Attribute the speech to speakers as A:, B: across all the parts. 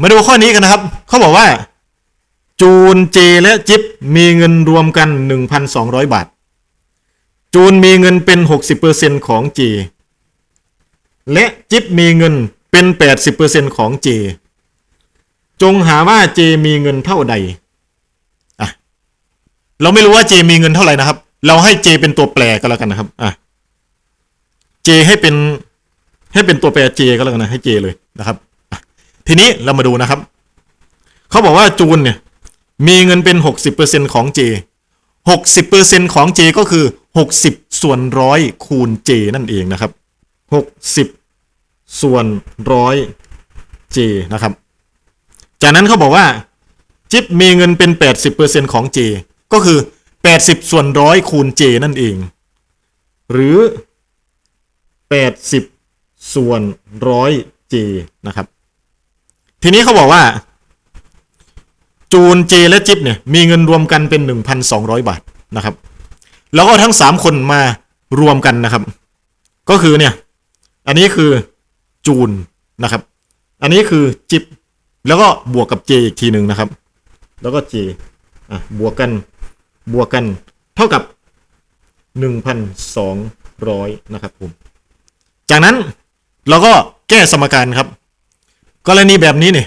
A: มาดูข้อนี้กันนะครับ เขาบอกว่า จูนเจและจิ๊บมีเงินรวมกัน 1,200 บาท จูนมีเงินเป็น 60%ของเจและจิ๊บมีเงินเป็น 80%ของเจจงหาว่าเจมีเงินเท่าใดอะเราไม่รู้ว่าเจมีเงินเท่าไหร่นะครับ เราให้เจเป็นตัวแปรก็แล้วกันนะครับอะเจให้เป็นให้เป็นตัวแปรเจก็แล้วกันนะให้เจเลยนะครับ ทีนี้เรามาดูนะครับ เขาบอกว่าจูนเนี่ยมีเงินเป็น 60%ของเจ60%ของเจก็คือ 60 ส่วนร้อยคูณเจนั่นเองนะครับ 60 ส่วนร้อยเจนะครับ จากนั้นเขาบอกว่า จิ๊บมีเงินเป็น 80%ของเจก็คือ 80 ส่วนร้อยคูณเจนั่นเอง หรือ 80 ส่วนร้อยเจนะครับ ทีนี้เขาบอกว่า จูนเจและจิ๊บเนี่ยมีเงินรวมกันเป็น 1,200 บาทนะครับ แล้วก็ทั้ง 3 คนมารวมกันนะครับ ก็คือเนี่ย อันนี้คือจูนนะครับ อันนี้คือจิ๊บแล้วก็บวกกับเจอีกทีหนึ่งนะครับ แล้วก็เจอะบวกกันบวกกันเท่ากับ 1,200 นะครับผม จากนั้นเราก็แก้สมการครับ กรณีแบบนี้เนี่ย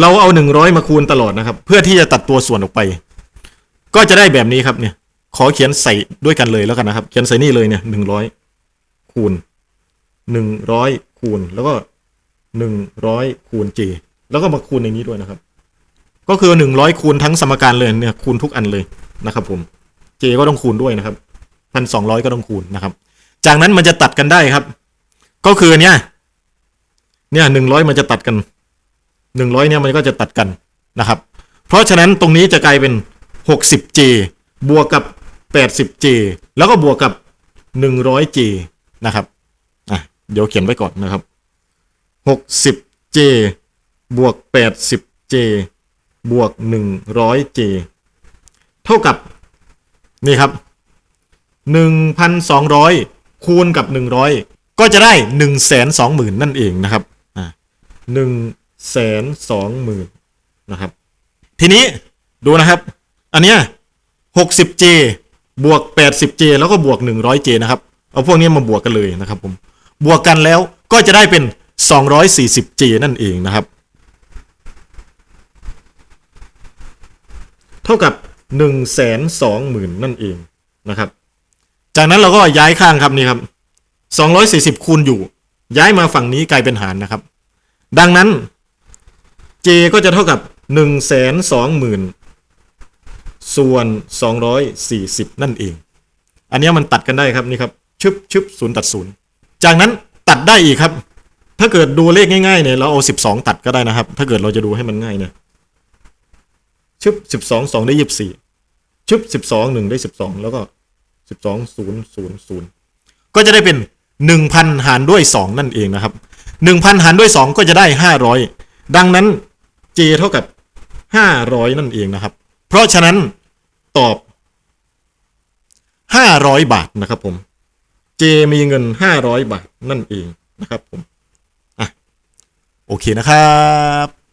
A: เราเอา100มาคูณตลอดนะครับ เพื่อที่จะตัดตัวส่วนออกไป ก็จะได้แบบนี้ครับเนี่ย ขอเขียนใส่ด้วยกันเลยแล้วกันนะครับ เขียนใส่นี่เลยเนี่ย100คูณ100คูณแล้วก็100คูณ j แล้วก็มาคูณในนี้ด้วยนะครับ ก็คือ100คูณทั้งสมการเลยเนี่ยคูณทุกอันเลยนะครับผม j ก็ต้องคูณด้วยนะครับพันสองร้อยก็ต้องคูณนะครับ จากนั้นมันจะตัดกันได้ครับ ก็คือเนี่ย เนี่ยหนึ่งร้อยมันจะตัดกันหนึ่งร้อยเนี่ยมันก็จะตัดกันนะครับ เพราะฉะนั้นตรงนี้จะกลายเป็นหกสิบ j บวกกับแปดสิบ j แล้วก็บวกกับหนึ่งร้อย j นะครับอะเดี๋ยวเขียนไว้ก่อนนะครับหกสิบ j บวกแปดสิบ j บวกหนึ่งร้อย j เท่ากับนี่ครับหนึ่งพันสองร้อยคูณกับหนึ่งร้อยก็จะได้หนึ่งแสนสองหมื่นนั่นเองนะครับ หนึ่งแสนสองหมื่นนะครับ ทีนี้ดูนะครับ อันเนี้ยหกสิบเจบวกแปดสิบเจแล้วก็บวกหนึ่งร้อยเจนะครับ เอาพวกนี้มาบวกกันเลยนะครับผม บวกกันแล้วก็จะได้เป็นสองร้อยสี่สิบเจนั่นเองนะครับ เท่ากับหนึ่งแสนสองหมื่นนั่นเองนะครับ จากนั้นเราก็ย้ายข้างครับนี่ครับ 240 คูณอยู่ ย้ายมาฝั่งนี้กลายเป็นหารนะครับ ดังนั้น j ก็จะเท่ากับ 1 2 0 0 0 0 ส่วน 240 นั่นเอง อันนี้มันตัดกันได้ครับนี่ครับชึบชึบศูนย์ตัดศูนย์จากนั้นตัดได้อีกครับ ถ้าเกิดดูเลขง่ายๆเนี่ยเราเอา 12 ตัดก็ได้นะครับ ถ้าเกิดเราจะดูให้มันง่ายเนี่ยชึบ12 2 ได้ 24 ชึบ12 1 ได้ 12 แล้วก็สิบสองศูนย์ศูนย์ศูนย์ก็จะได้เป็นหนึ่งพันหารด้วยสองนั่นเองนะครับ หนึ่งพันหารด้วยสองก็จะได้ห้าร้อยดังนั้น j เท่ากับห้าร้อยนั่นเองนะครับ เพราะฉะนั้นตอบห้าร้อยบาทนะครับผม j มีเงินห้าร้อยบาทนั่นเองนะครับผมอะโอเคนะครับ